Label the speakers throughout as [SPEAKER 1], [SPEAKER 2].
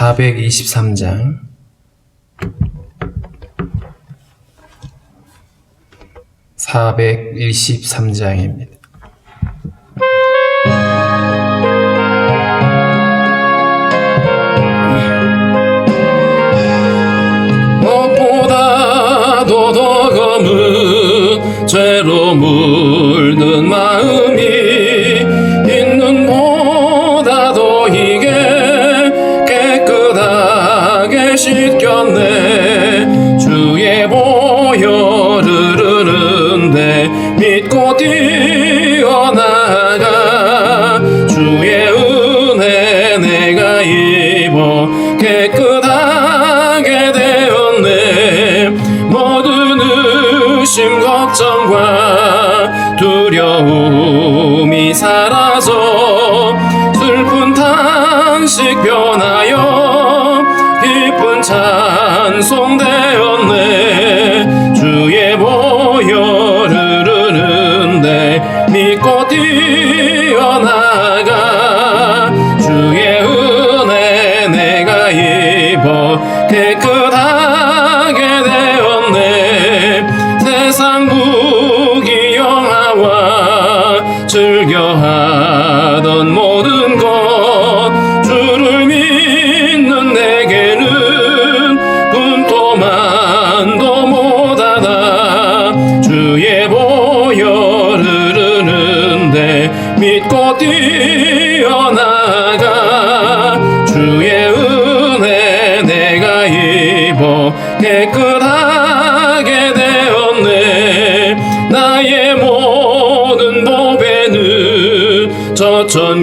[SPEAKER 1] 찬송하겠습니다. 423장. (423장입니다) 무엇보다도 더 검은 죄로 물 믿고 뛰어나가 주의 은혜 내가 입어 깨끗하게 되었네. 모든 의심 걱정과 두려움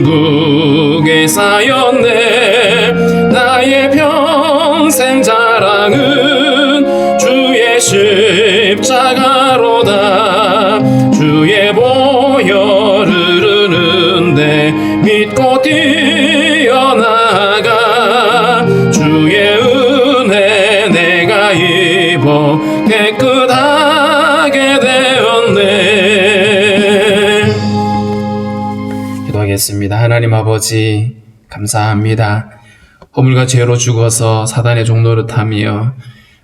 [SPEAKER 1] 보배 하나님 아버지 감사합니다 허물과 죄로 죽어서 사단의 종노릇하며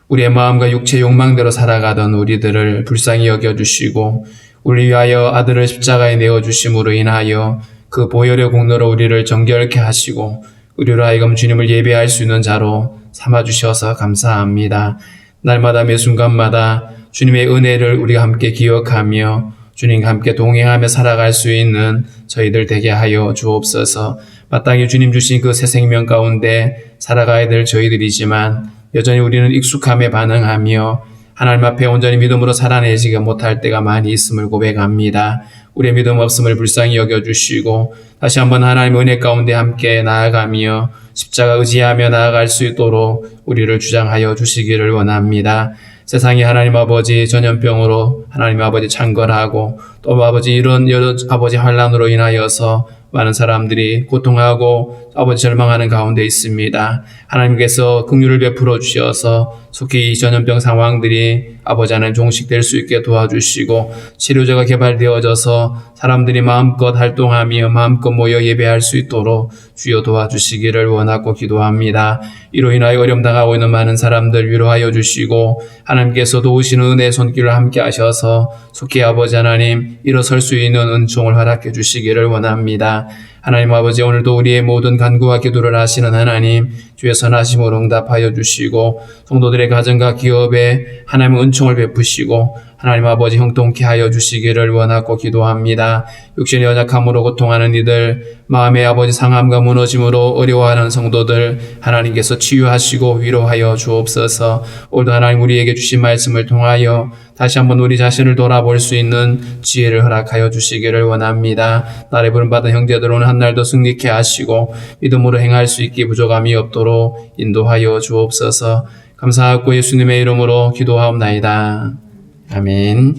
[SPEAKER 1] 우리의 마음과 육체 욕망대로 살아가던 우리들을 불쌍히 여겨주시고 우리 위하여 아들을 십자가에 내어주심으로 인하여 그 보혈의 공로로 우리를 정결케 하시고 우리로 하여금 주님을 예배할 수 있는 자로 삼아주셔서 감사합니다. 날마다 매 순간마다 주님의 은혜를 우리가 함께 기억하며 주님과 함께 동행하며 살아갈 수 있는 저희들 되게 하여 주옵소서. 마땅히 주님 주신 그 새 생명 가운데 살아가야 될 저희들이지만 여전히 우리는 익숙함에 반응하며 하나님 앞에 온전히 믿음으로 살아내지가 못할 때가 많이 있음을 고백합니다. 우리의 믿음 없음을 불쌍히 여겨주시고 다시 한번 하나님 은혜 가운데 함께 나아가며 십자가 의지하며 나아갈 수 있도록 우리를 주장하여 주시기를 원합니다. 세상이 하나님 아버지 전염병으로 하나님 아버지 창궐하고 또 아버지 이런 여러 아버지 환란으로 인하여서 많은 사람들이 고통하고 아버지 절망하는 가운데 있습니다. 하나님께서 긍휼을 베풀어 주셔서 속히 이 전염병 상황들이 아버지 하나님 종식될 수 있게 도와주시고 치료제가 개발되어져서 사람들이 마음껏 활동하며 마음껏 모여 예배할 수 있도록 주여 도와주시기를 원하고 기도합니다. 이로 인하여 어려움 당하고 있는 많은 사람들 위로하여 주시고 하나님께서 도우시는 은혜의 손길을 함께 하셔서 속히 아버지 하나님 일어설 수 있는 은총을 허락해 주시기를 원합니다. 하나님 아버지 오늘도 우리의 모든 간구와 기도를 하시는 하나님 주의 선하심으로 응답하여 주시고 성도들의 가정과 기업에 하나님 은총을 베푸시고 하나님 아버지 형통케 하여 주시기를 원하고 기도합니다. 육신의 연약함으로 고통하는 이들 마음의 아버지 상함과 무너짐으로 어려워하는 성도들 하나님께서 치유하시고 위로하여 주옵소서 오늘도 하나님 우리에게 주신 말씀을 통하여 다시 한번 우리 자신을 돌아볼 수 있는 지혜를 허락하여 주시기를 원합니다. 나를 부름받은 형제들 오늘 한 날도 승리케 하시고 믿음으로 행할 수 있게 부족함이 없도록 인도하여 주옵소서 감사하고 예수님의 이름으로 기도하옵나이다. 아멘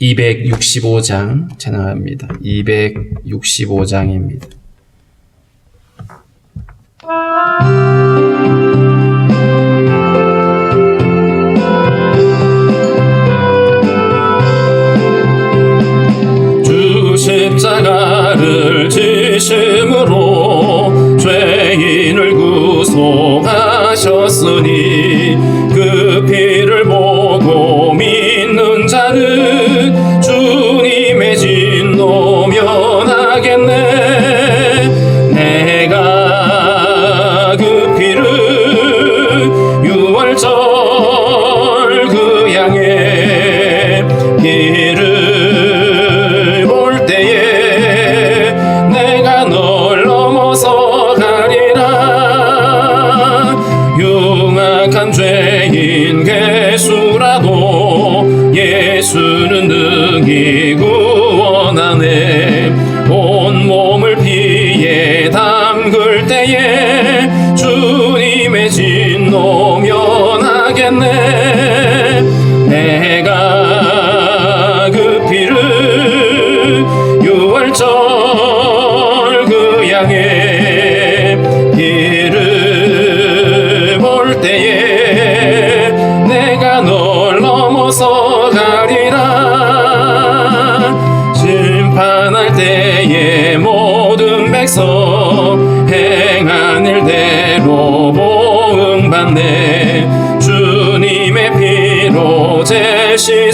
[SPEAKER 1] 265장 찬양합니다. 265장입니다.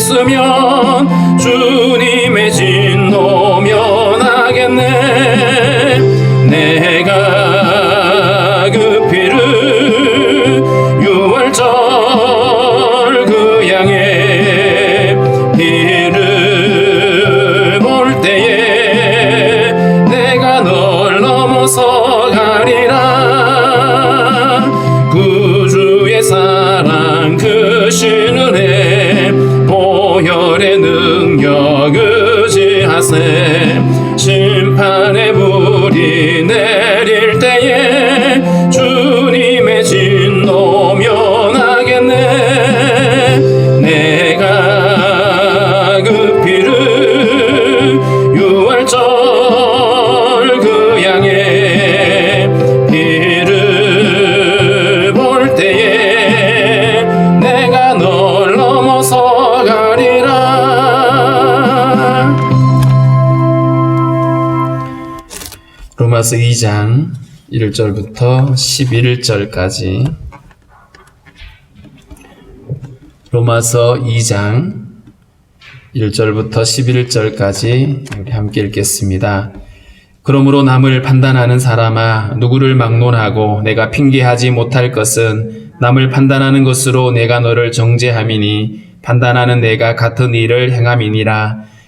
[SPEAKER 1] 죄 씻으면 로마서 2장 1절부터 11절까지 로마서 2장 1절부터 11절까지 우리 함께 읽겠습니다. 그러므로 남을 판단하는 사람아 누구를 막론하고 내가 핑계하지 못할 것은 남을 판단하는 것으로 내가 너를 정죄함이니 판단하는 내가 같은 일을 행함이니라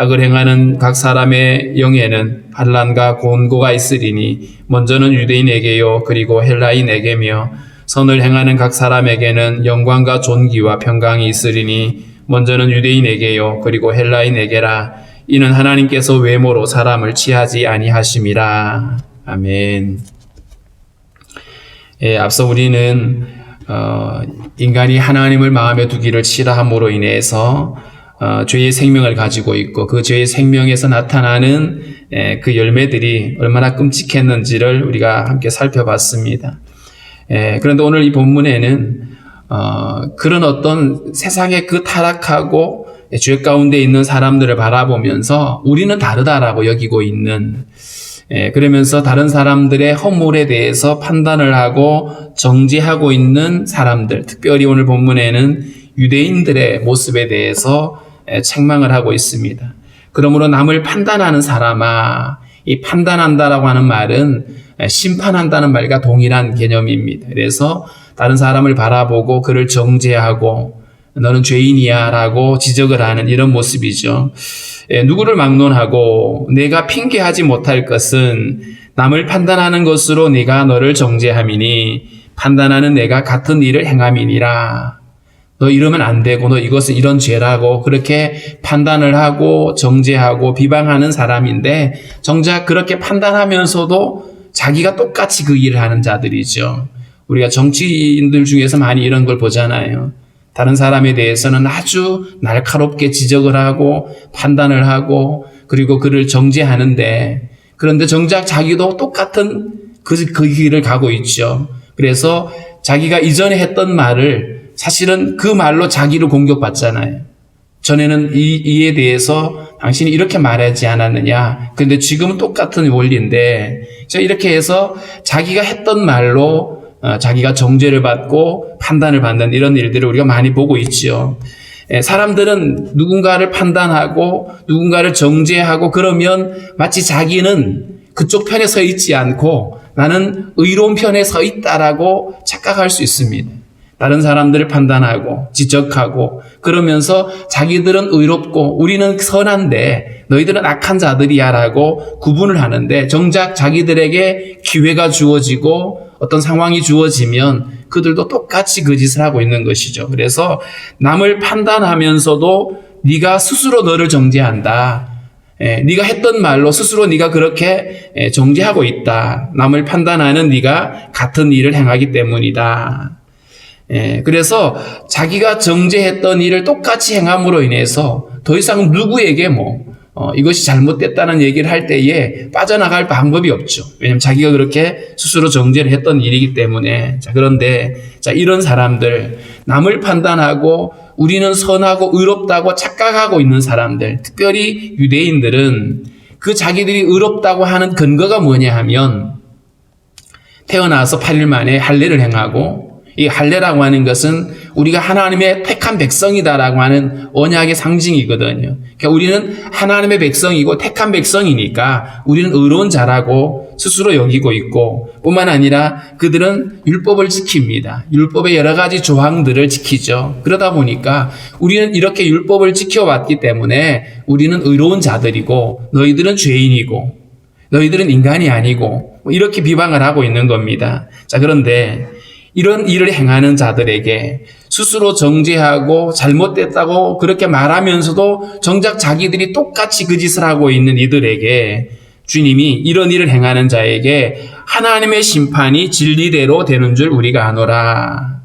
[SPEAKER 1] 악을 행하는 각 사람의 영에는 반란과 곤고가 있으리니 먼저는 유대인에게요 그리고 헬라인에게며 선을 행하는 각 사람에게는 영광과 존귀와 평강이 있으리니 먼저는 유대인에게요 그리고 헬라인에게라 이는 하나님께서 외모로 사람을 취하지 아니하심이라 아멘. 예, 앞서 우리는 어, 인간이 하나님을 마음에 두기를 싫어함으로 인해서 어, 죄의 생명을 가지고 있고 그 죄의 생명에서 나타나는 예, 그 열매들이 얼마나 끔찍했는지를 우리가 함께 살펴봤습니다. 예, 그런데 오늘 이 본문에는 어, 그런 어떤 세상의 그 타락하고 죄 가운데 있는 사람들을 바라보면서 우리는 다르다라고 여기고 있는 예, 그러면서 다른 사람들의 허물에 대해서 판단을 하고 정지하고 있는 사람들, 특별히 오늘 본문에는 유대인들의 모습에 대해서 예, 책망을 하고 있습니다. 그러므로 남을 판단하는 사람아, 이 판단한다라고 하는 말은 예, 심판한다는 말과 동일한 개념입니다. 그래서 다른 사람을 바라보고 그를 정죄하고 너는 죄인이야 라고 지적을 하는 이런 모습이죠. 예, 누구를 막론하고 내가 핑계하지 못할 것은 남을 판단하는 것으로 네가 너를 정죄함이니 판단하는 내가 같은 일을 행함이니라. 너 이러면 안 되고 너 이것은 이런 죄라고 그렇게 판단을 하고 정죄하고 비방하는 사람인데 정작 그렇게 판단하면서도 자기가 똑같이 그 일을 하는 자들이죠. 우리가 정치인들 중에서 많이 이런 걸 보잖아요. 다른 사람에 대해서는 아주 날카롭게 지적을 하고 판단을 하고 그리고 그를 정죄하는데 그런데 정작 자기도 똑같은 그, 그 길을 가고 있죠. 그래서 자기가 이전에 했던 말을 사실은 그 말로 자기를 공격받잖아요. 전에는 이, 이에 대해서 당신이 이렇게 말하지 않았느냐. 근데 지금은 똑같은 원리인데, 자, 이렇게 해서 자기가 했던 말로 어, 자기가 정죄를 받고 판단을 받는 이런 일들을 우리가 많이 보고 있죠. 예, 사람들은 누군가를 판단하고 누군가를 정죄하고 그러면 마치 자기는 그쪽 편에 서 있지 않고 나는 의로운 편에 서 있다라고 착각할 수 있습니다. 다른 사람들을 판단하고 지적하고 그러면서 자기들은 의롭고 우리는 선한데 너희들은 악한 자들이야라고 구분을 하는데 정작 자기들에게 기회가 주어지고 어떤 상황이 주어지면 그들도 똑같이 그 짓을 하고 있는 것이죠. 그래서 남을 판단하면서도 네가 스스로 너를 정죄한다. 예, 네가 했던 말로 스스로 네가 그렇게 예, 정죄하고 있다. 남을 판단하는 네가 같은 일을 행하기 때문이다. 예, 그래서 자기가 정죄했던 일을 똑같이 행함으로 인해서 더 이상 누구에게 뭐 어, 이것이 잘못됐다는 얘기를 할 때에 빠져나갈 방법이 없죠. 왜냐하면 자기가 그렇게 스스로 정죄를 했던 일이기 때문에. 자, 그런데 자 이런 사람들 남을 판단하고 우리는 선하고 의롭다고 착각하고 있는 사람들, 특별히 유대인들은 그 자기들이 의롭다고 하는 근거가 뭐냐 하면 태어나서 8일 만에 할례를 행하고 이 할례라고 하는 것은 우리가 하나님의 택한 백성이다라고 하는 언약의 상징이거든요. 그러니까 우리는 하나님의 백성이고 택한 백성이니까 우리는 의로운 자라고 스스로 여기고 있고 뿐만 아니라 그들은 율법을 지킵니다. 율법의 여러 가지 조항들을 지키죠. 그러다 보니까 우리는 이렇게 율법을 지켜왔기 때문에 우리는 의로운 자들이고 너희들은 죄인이고 너희들은 인간이 아니고 뭐 이렇게 비방을 하고 있는 겁니다. 자, 그런데 이런 일을 행하는 자들에게 스스로 정죄하고 잘못됐다고 그렇게 말하면서도 정작 자기들이 똑같이 그 짓을 하고 있는 이들에게 주님이 이런 일을 행하는 자에게 하나님의 심판이 진리대로 되는 줄 우리가 아노라.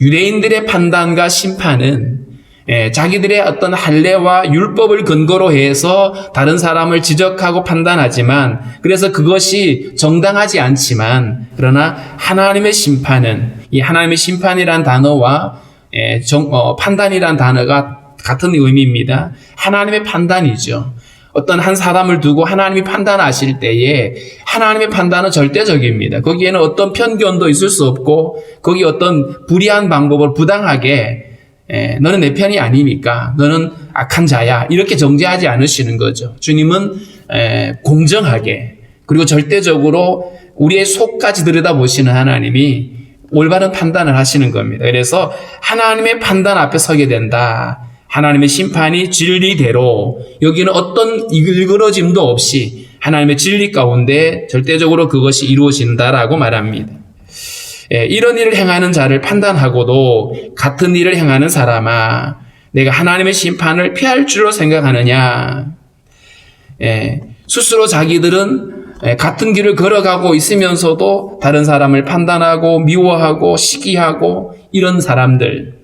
[SPEAKER 1] 유대인들의 판단과 심판은 예, 자기들의 어떤 할례와 율법을 근거로 해서 다른 사람을 지적하고 판단하지만 그래서 그것이 정당하지 않지만 그러나 하나님의 심판은 이 하나님의 심판이란 단어와 예, 정, 어, 판단이란 단어가 같은 의미입니다. 하나님의 판단이죠. 어떤 한 사람을 두고 하나님이 판단하실 때에 하나님의 판단은 절대적입니다. 거기에는 어떤 편견도 있을 수 없고 거기 어떤 불의한 방법을 부당하게 에, 너는 내 편이 아니니까 너는 악한 자야 이렇게 정죄하지 않으시는 거죠. 주님은 에, 공정하게 그리고 절대적으로 우리의 속까지 들여다보시는 하나님이 올바른 판단을 하시는 겁니다. 그래서 하나님의 판단 앞에 서게 된다. 하나님의 심판이 진리대로 여기는 어떤 일그러짐도 없이 하나님의 진리 가운데 절대적으로 그것이 이루어진다라고 말합니다. 예, 이런 일을 행하는 자를 판단하고도 같은 일을 행하는 사람아, 내가 하나님의 심판을 피할 줄로 생각하느냐? 예, 스스로 자기들은 예, 같은 길을 걸어가고 있으면서도 다른 사람을 판단하고 미워하고 시기하고 이런 사람들.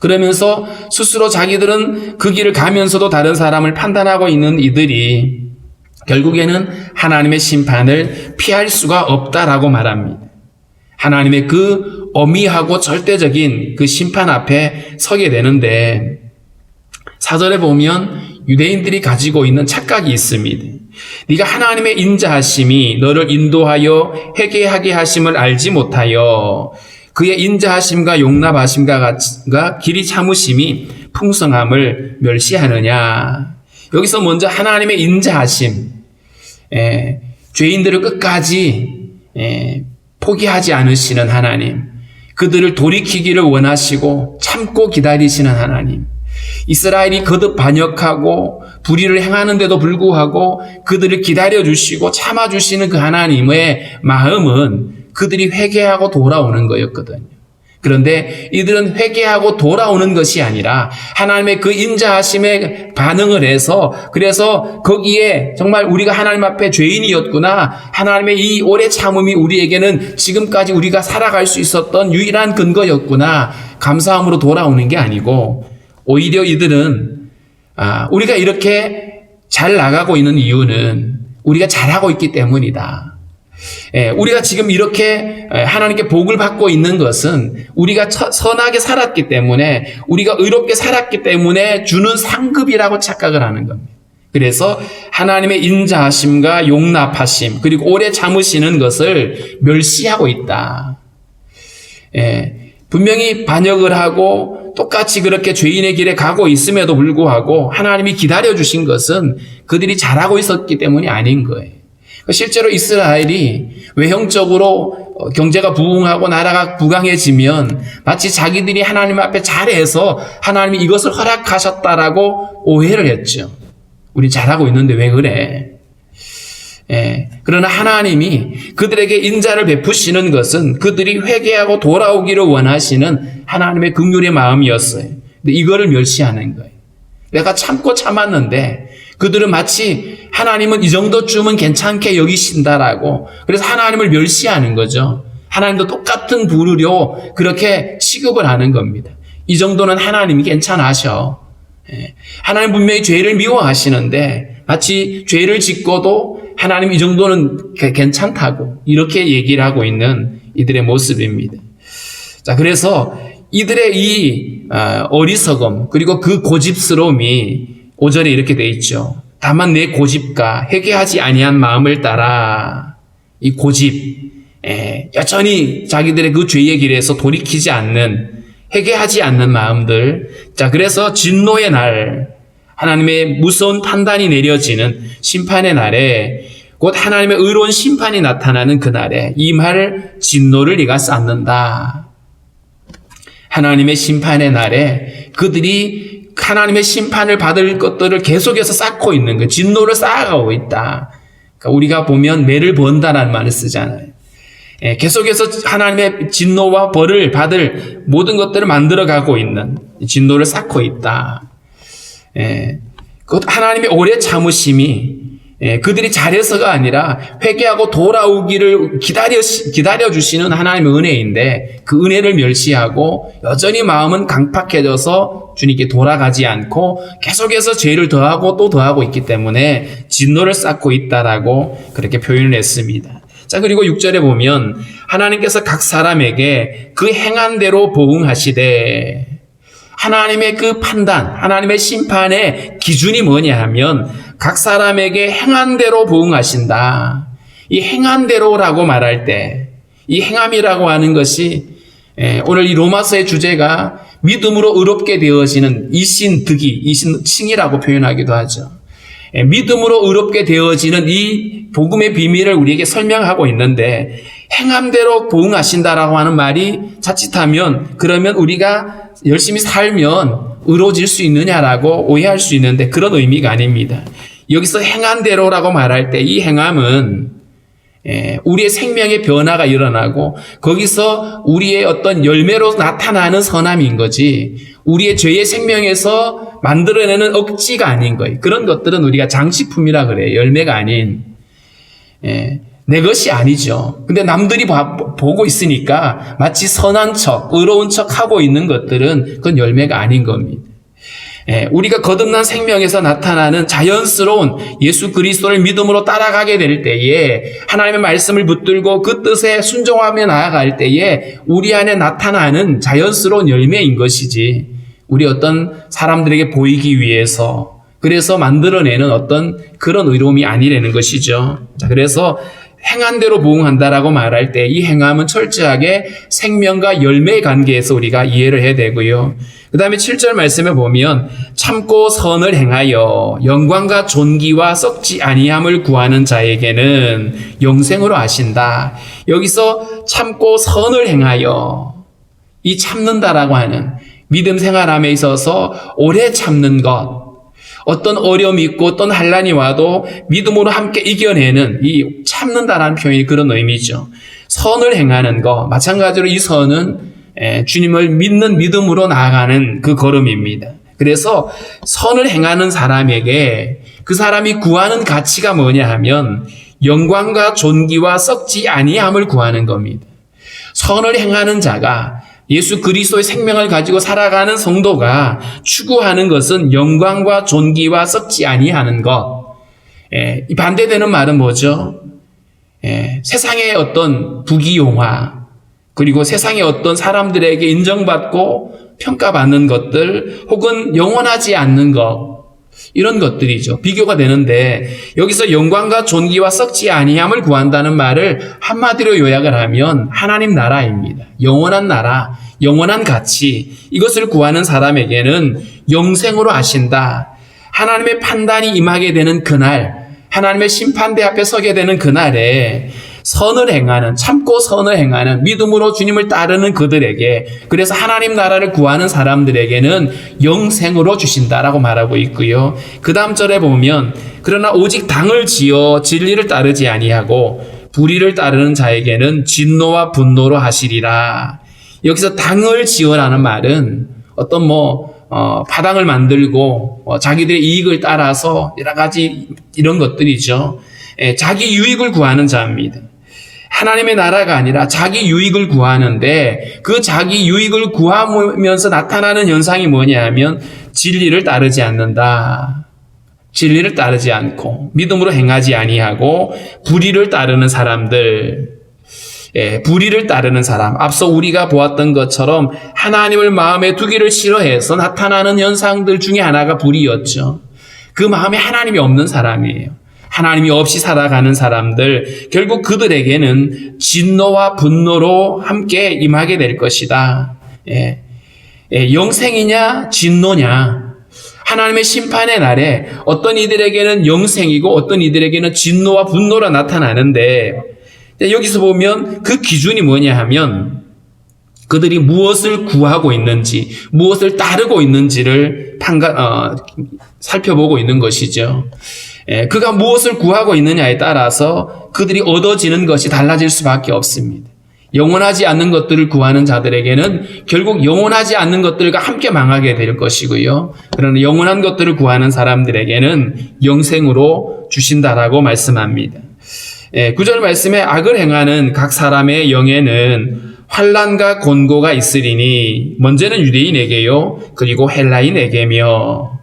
[SPEAKER 1] 그러면서 스스로 자기들은 그 길을 가면서도 다른 사람을 판단하고 있는 이들이 결국에는 하나님의 심판을 피할 수가 없다라고 말합니다. 하나님의 그 어미하고 절대적인 그 심판 앞에 서게 되는데 사절에 보면 유대인들이 가지고 있는 착각이 있습니다. 네가 하나님의 인자하심이 너를 인도하여 회개하게 하심을 알지 못하여 그의 인자하심과 용납하심과 길이 참으심이 풍성함을 멸시하느냐. 여기서 먼저 하나님의 인자하심, 에, 죄인들을 끝까지 에, 포기하지 않으시는 하나님, 그들을 돌이키기를 원하시고 참고 기다리시는 하나님, 이스라엘이 거듭 반역하고 불의를 행하는데도 불구하고 그들을 기다려 주시고 참아 주시는 그 하나님의 마음은 그들이 회개하고 돌아오는 거였거든요. 그런데 이들은 회개하고 돌아오는 것이 아니라 하나님의 그 인자하심에 반응을 해서 그래서 거기에 정말 우리가 하나님 앞에 죄인이었구나. 하나님의 이 오래 참음이 우리에게는 지금까지 우리가 살아갈 수 있었던 유일한 근거였구나. 감사함으로 돌아오는 게 아니고 오히려 이들은 아, 우리가 이렇게 잘 나가고 있는 이유는 우리가 잘하고 있기 때문이다. 예, 우리가 지금 이렇게 예, 하나님께 복을 받고 있는 것은 우리가 처- 선하게 살았기 때문에 우리가 의롭게 살았기 때문에 주는 상급이라고 착각을 하는 겁니다. 그래서 하나님의 인자하심과 용납하심 그리고 오래 참으시는 것을 멸시하고 있다. 예, 분명히 반역을 하고 똑같이 그렇게 죄인의 길에 가고 있음에도 불구하고 하나님이 기다려 주신 것은 그들이 잘하고 있었기 때문이 아닌 거예요. 실제로 이스라엘이 외형적으로 어, 경제가 부흥하고 나라가 부강해지면 마치 자기들이 하나님 앞에 잘해서 하나님이 이것을 허락하셨다라고 오해를 했죠. 우리 잘하고 있는데 왜 그래? 예, 그러나 하나님이 그들에게 인자를 베푸시는 것은 그들이 회개하고 돌아오기를 원하시는 하나님의 긍휼의 마음이었어요. 근데 이거를 멸시하는 거예요. 내가 참고 참았는데 그들은 마치 하나님은 이 정도쯤은 괜찮게 여기신다라고 그래서 하나님을 멸시하는 거죠. 하나님도 똑같은 부르려 그렇게 취급을 하는 겁니다. 이 정도는 하나님이 괜찮으셔. 예. 하나님 분명히 죄를 미워하시는데 마치 죄를 짓고도 하나님 이 정도는 게- 괜찮다고 이렇게 얘기를 하고 있는 이들의 모습입니다. 자, 그래서 이들의 이 아, 어리석음 그리고 그 고집스러움이 오절에 이렇게 돼 있죠. 다만 내 고집과 회개하지 아니한 마음을 따라 이 고집, 예, 여전히 자기들의 그 죄의 길에서 돌이키지 않는 회개하지 않는 마음들. 자, 그래서 진노의 날, 하나님의 무서운 판단이 내려지는 심판의 날에 곧 하나님의 의로운 심판이 나타나는 그날에 이말 진노를 네가 쌓는다. 하나님의 심판의 날에 그들이 하나님의 심판을 받을 것들을 계속해서 쌓고 있는 거, 진노를 쌓아가고 있다. 그러니까 우리가 보면 매를 번다라는 말을 쓰잖아요. 예, 계속해서 하나님의 진노와 벌을 받을 모든 것들을 만들어가고 있는 진노를 쌓고 있다. 예, 그 하나님의 오래 참으심이 예, 그들이 잘해서가 아니라 회개하고 돌아오기를 기다려 기다려 주시는 하나님의 은혜인데 그 은혜를 멸시하고 여전히 마음은 강팍해져서 주님께 돌아가지 않고 계속해서 죄를 더하고 또 더하고 있기 때문에 진노를 쌓고 있다라고 그렇게 표현을 했습니다. 자, 그리고 6절에 보면 하나님께서 각 사람에게 그 행한 대로 보응하시되 하나님의 그 판단, 하나님의 심판의 기준이 뭐냐 하면 각 사람에게 행한 대로 보응하신다. 이 행한 대로라고 말할 때, 이 행함이라고 하는 것이 예, 오늘 이 로마서의 주제가 믿음으로 의롭게 되어지는 이신 득이, 이신 칭이라고 표현하기도 하죠. 예, 믿음으로 의롭게 되어지는 이 복음의 비밀을 우리에게 설명하고 있는데 행함대로 보응하신다라고 하는 말이 자칫하면 그러면 우리가 열심히 살면 의로워질 수 있느냐라고 오해할 수 있는데 그런 의미가 아닙니다. 여기서 행한대로라고 말할 때 이 행함은 예, 우리의 생명의 변화가 일어나고 거기서 우리의 어떤 열매로 나타나는 선함인 거지 우리의 죄의 생명에서 만들어내는 억지가 아닌 거예요. 그런 것들은 우리가 장식품이라 그래요. 열매가 아닌 예, 내 것이 아니죠. 근데 남들이 봐- 보고 있으니까 마치 선한 척, 의로운 척 하고 있는 것들은 그건 열매가 아닌 겁니다. 예, 우리가 거듭난 생명에서 나타나는 자연스러운 예수 그리스도를 믿음으로 따라가게 될 때에 하나님의 말씀을 붙들고 그 뜻에 순종하며 나아갈 때에 우리 안에 나타나는 자연스러운 열매인 것이지 우리 어떤 사람들에게 보이기 위해서 그래서 만들어내는 어떤 그런 의로움이 아니라는 것이죠. 자, 그래서 행한 대로 보응한다라고 말할 때 이 행함은 철저하게 생명과 열매의 관계에서 우리가 이해를 해야 되고요. 그 다음에 7절 말씀에 보면 참고 선을 행하여 영광과 존귀와 썩지 아니함을 구하는 자에게는 영생으로 하신다. 여기서 참고 선을 행하여 이 참는다라고 하는 믿음 생활함에 있어서 오래 참는 것, 어떤 어려움이 있고 어떤 한란이 와도 믿음으로 함께 이겨내는 이 참는다라는 표현이 그런 의미죠. 선을 행하는 것, 마찬가지로 이 선은 예, 주님을 믿는 믿음으로 나아가는 그 걸음입니다. 그래서 선을 행하는 사람에게 그 사람이 구하는 가치가 뭐냐 하면 영광과 존귀와 썩지 아니함을 구하는 겁니다. 선을 행하는 자가 예수 그리스도의 생명을 가지고 살아가는 성도가 추구하는 것은 영광과 존귀와 썩지 아니하는 것. 예, 이 반대되는 말은 뭐죠? 예, 세상의 어떤 부귀용화, 그리고 세상의 어떤 사람들에게 인정받고 평가받는 것들, 혹은 영원하지 않는 것, 이런 것들이죠. 비교가 되는데 여기서 영광과 존귀와 썩지 아니함을 구한다는 말을 한마디로 요약을 하면 하나님 나라입니다. 영원한 나라, 영원한 가치 이것을 구하는 사람에게는 영생으로 아신다. 하나님의 판단이 임하게 되는 그날, 하나님의 심판대 앞에 서게 되는 그날에 선을 행하는 참고 선을 행하는 믿음으로 주님을 따르는 그들에게 그래서 하나님 나라를 구하는 사람들에게는 영생으로 주신다라고 말하고 있고요. 그 다음 절에 보면 그러나 오직 당을 지어 진리를 따르지 아니하고 불의를 따르는 자에게는 진노와 분노로 하시리라. 여기서 당을 지어라는 말은 어떤 뭐 어, 파당을 만들고 어, 자기들의 이익을 따라서 여러 가지 이런 것들이죠. 예, 자기 유익을 구하는 자입니다. 하나님의 나라가 아니라 자기 유익을 구하는데 그 자기 유익을 구하면서 나타나는 현상이 뭐냐 하면 진리를 따르지 않는다. 진리를 따르지 않고 믿음으로 행하지 아니하고 불의를 따르는 사람들 예, 불의를 따르는 사람. 앞서 우리가 보았던 것처럼 하나님을 마음에 두기를 싫어해서 나타나는 현상들 중에 하나가 불의였죠. 그 마음에 하나님이 없는 사람이에요. 하나님이 없이 살아가는 사람들, 결국 그들에게는 진노와 분노로 함께 임하게 될 것이다. 예. 예, 영생이냐, 진노냐. 하나님의 심판의 날에 어떤 이들에게는 영생이고 어떤 이들에게는 진노와 분노가 나타나는데, 여기서 보면 그 기준이 뭐냐 하면 그들이 무엇을 구하고 있는지, 무엇을 따르고 있는지를 판가, 어, 살펴보고 있는 것이죠. 예, 그가 무엇을 구하고 있느냐에 따라서 그들이 얻어지는 것이 달라질 수밖에 없습니다. 영원하지 않는 것들을 구하는 자들에게는 결국 영원하지 않는 것들과 함께 망하게 될 것이고요. 그러나 영원한 것들을 구하는 사람들에게는 영생으로 주신다라고 말씀합니다. 예, 구절 말씀에 악을 행하는 각 사람의 영에는 환란과 곤고가 있으리니 먼저는 유대인에게요 그리고 헬라인에게며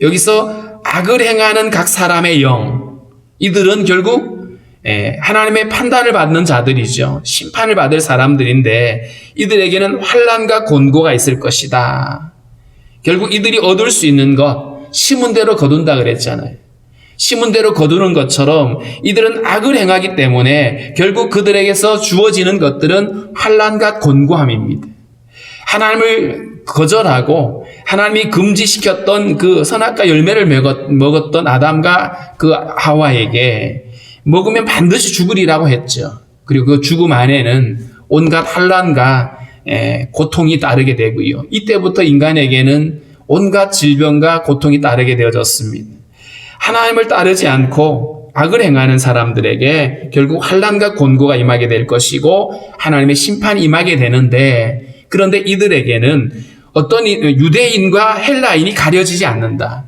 [SPEAKER 1] 여기서 악을 행하는 각 사람의 영. 이들은 결국 예, 하나님의 판단을 받는 자들이죠. 심판을 받을 사람들인데 이들에게는 환란과 곤고가 있을 것이다. 결국 이들이 얻을 수 있는 것 심은 대로 거둔다 그랬잖아요. 심은 대로 거두는 것처럼 이들은 악을 행하기 때문에 결국 그들에게서 주어지는 것들은 환란과 곤고함입니다. 하나님을 거절하고 하나님이 금지시켰던 그 선악과 열매를 먹었던 아담과 그 하와에게 먹으면 반드시 죽으리라고 했죠. 그리고 그 죽음 안에는 온갖 환란과 고통이 따르게 되고요. 이때부터 인간에게는 온갖 질병과 고통이 따르게 되어졌습니다. 하나님을 따르지 않고 악을 행하는 사람들에게 결국 환란과 곤고가 임하게 될 것이고 하나님의 심판이 임하게 되는데 그런데 이들에게는 어떤 유대인과 헬라인이 가려지지 않는다.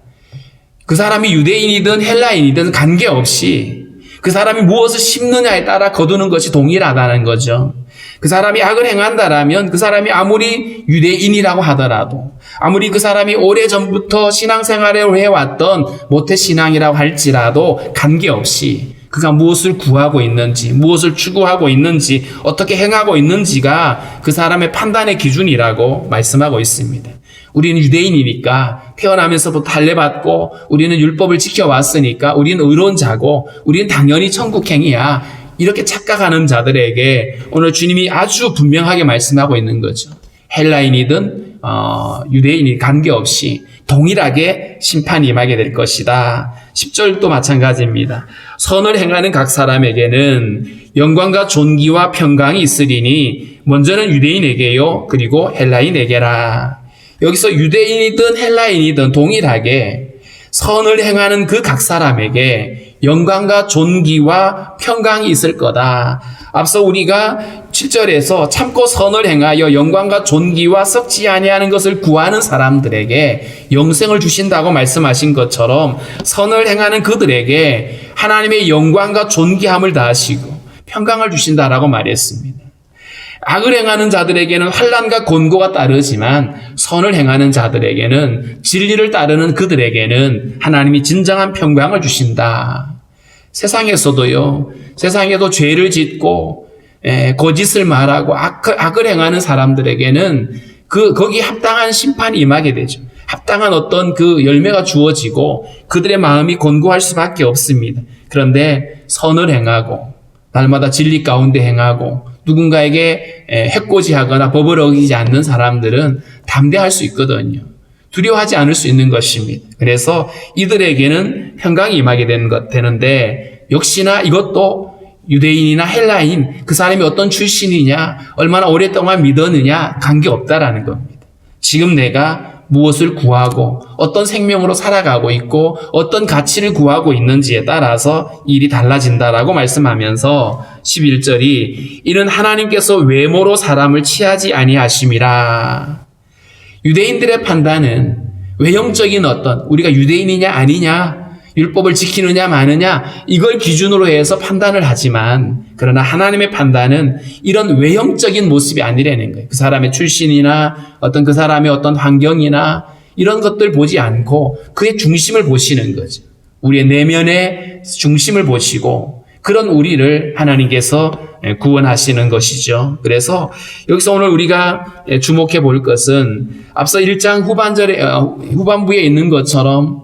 [SPEAKER 1] 그 사람이 유대인이든 헬라인이든 관계없이 그 사람이 무엇을 심느냐에 따라 거두는 것이 동일하다는 거죠. 그 사람이 악을 행한다라면 그 사람이 아무리 유대인이라고 하더라도 아무리 그 사람이 오래전부터 신앙생활을 해왔던 모태신앙이라고 할지라도 관계없이 그가 무엇을 구하고 있는지, 무엇을 추구하고 있는지, 어떻게 행하고 있는지가 그 사람의 판단의 기준이라고 말씀하고 있습니다. 우리는 유대인이니까 태어나면서부터 할례받고 우리는 율법을 지켜왔으니까 우리는 의로운 자고 우리는 당연히 천국행이야. 이렇게 착각하는 자들에게 오늘 주님이 아주 분명하게 말씀하고 있는 거죠. 헬라인이든 어, 유대인이 관계없이 동일하게 심판이 임하게 될 것이다. 10절도 마찬가지입니다. 선을 행하는 각 사람에게는 영광과 존귀와 평강이 있으리니 먼저는 유대인에게요. 그리고 헬라인에게라. 여기서 유대인이든 헬라인이든 동일하게 선을 행하는 그 각 사람에게 영광과 존귀와 평강이 있을 거다. 앞서 우리가 7절에서 참고 선을 행하여 영광과 존귀와 썩지 아니하는 것을 구하는 사람들에게 영생을 주신다고 말씀하신 것처럼 선을 행하는 그들에게 하나님의 영광과 존귀함을 다하시고 평강을 주신다라고 말했습니다. 악을 행하는 자들에게는 환란과 곤고가 따르지만 선을 행하는 자들에게는 진리를 따르는 그들에게는 하나님이 진정한 평강을 주신다. 세상에서도요. 세상에도 죄를 짓고 에, 거짓을 말하고 악, 악을 행하는 사람들에게는 그 거기 합당한 심판이 임하게 되죠. 합당한 어떤 그 열매가 주어지고 그들의 마음이 곤고할 수밖에 없습니다. 그런데 선을 행하고 날마다 진리 가운데 행하고 누군가에게 에, 해코지하거나 법을 어기지 않는 사람들은 담대할 수 있거든요. 두려워하지 않을 수 있는 것입니다. 그래서 이들에게는 평강이 임하게 되는 것 되는데 역시나 이것도 유대인이나 헬라인 그 사람이 어떤 출신이냐 얼마나 오랫동안 믿었느냐 관계없다라는 겁니다. 지금 내가 무엇을 구하고 어떤 생명으로 살아가고 있고 어떤 가치를 구하고 있는지에 따라서 일이 달라진다라고 말씀하면서 11절이 이는 하나님께서 외모로 사람을 취하지 아니하심이라. 유대인들의 판단은 외형적인 어떤 우리가 유대인이냐 아니냐 율법을 지키느냐 마느냐 이걸 기준으로 해서 판단을 하지만 그러나 하나님의 판단은 이런 외형적인 모습이 아니라는 거예요. 그 사람의 출신이나 어떤 그 사람의 어떤 환경이나 이런 것들 보지 않고 그의 중심을 보시는 거죠. 우리의 내면의 중심을 보시고 그런 우리를 하나님께서 구원하시는 것이죠. 그래서 여기서 오늘 우리가 주목해 볼 것은 앞서 1장 후반절에 어, 후반부에 있는 것처럼 예,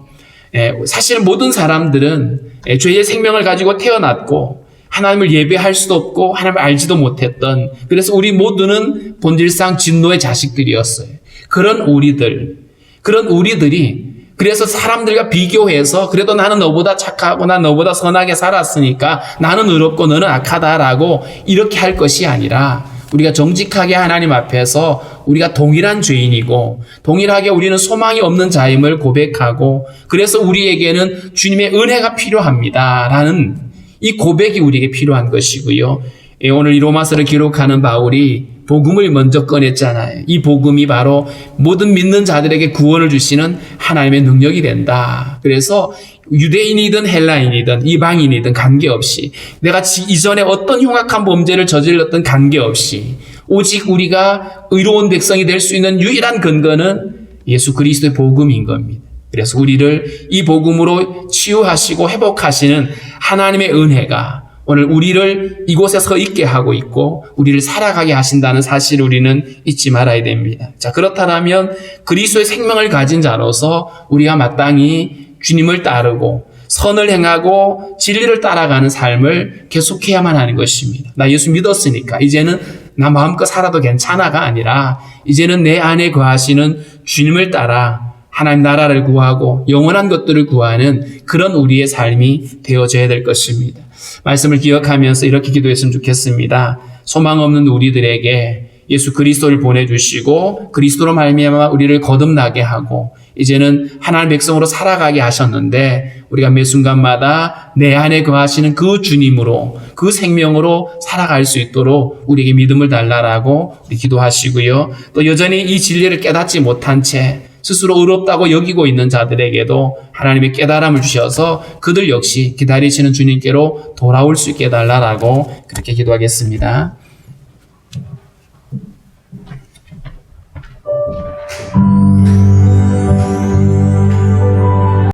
[SPEAKER 1] 사실 모든 사람들은 예, 죄의 생명을 가지고 태어났고 하나님을 예배할 수도 없고 하나님을 알지도 못했던 그래서 우리 모두는 본질상 진노의 자식들이었어요. 그런 우리들, 그런 우리들이 그래서 사람들과 비교해서 그래도 나는 너보다 착하고 난 너보다 선하게 살았으니까 나는 의롭고 너는 악하다라고 이렇게 할 것이 아니라 우리가 정직하게 하나님 앞에서 우리가 동일한 죄인이고 동일하게 우리는 소망이 없는 자임을 고백하고 그래서 우리에게는 주님의 은혜가 필요합니다라는 이 고백이 우리에게 필요한 것이고요. 예, 오늘 이 로마서를 기록하는 바울이 복음을 먼저 꺼냈잖아요. 이 복음이 바로 모든 믿는 자들에게 구원을 주시는 하나님의 능력이 된다. 그래서 유대인이든 헬라인이든 이방인이든 관계없이 내가 이전에 어떤 흉악한 범죄를 저질렀던 관계없이 오직 우리가 의로운 백성이 될 수 있는 유일한 근거는 예수 그리스도의 복음인 겁니다. 그래서 우리를 이 복음으로 치유하시고 회복하시는 하나님의 은혜가 오늘 우리를 이곳에 서 있게 하고 있고 우리를 살아가게 하신다는 사실을 우리는 잊지 말아야 됩니다. 자, 그렇다면 그리스도의 생명을 가진 자로서 우리가 마땅히 주님을 따르고 선을 행하고 진리를 따라가는 삶을 계속해야만 하는 것입니다. 나 예수 믿었으니까 이제는 나 마음껏 살아도 괜찮아가 아니라 이제는 내 안에 거하시는 주님을 따라 하나님 나라를 구하고 영원한 것들을 구하는 그런 우리의 삶이 되어져야 될 것입니다. 말씀을 기억하면서 이렇게 기도했으면 좋겠습니다. 소망 없는 우리들에게 예수 그리스도를 보내주시고 그리스도로 말미암아 우리를 거듭나게 하고 이제는 하나님 백성으로 살아가게 하셨는데 우리가 매 순간마다 내 안에 거하시는 그 주님으로 그 생명으로 살아갈 수 있도록 우리에게 믿음을 달라라고 기도하시고요. 또 여전히 이 진리를 깨닫지 못한 채 스스로 의롭다고 여기고 있는 자들에게도 하나님의 깨달음을 주셔서 그들 역시 기다리시는 주님께로 돌아올 수 있게 해달라고 그렇게 기도하겠습니다.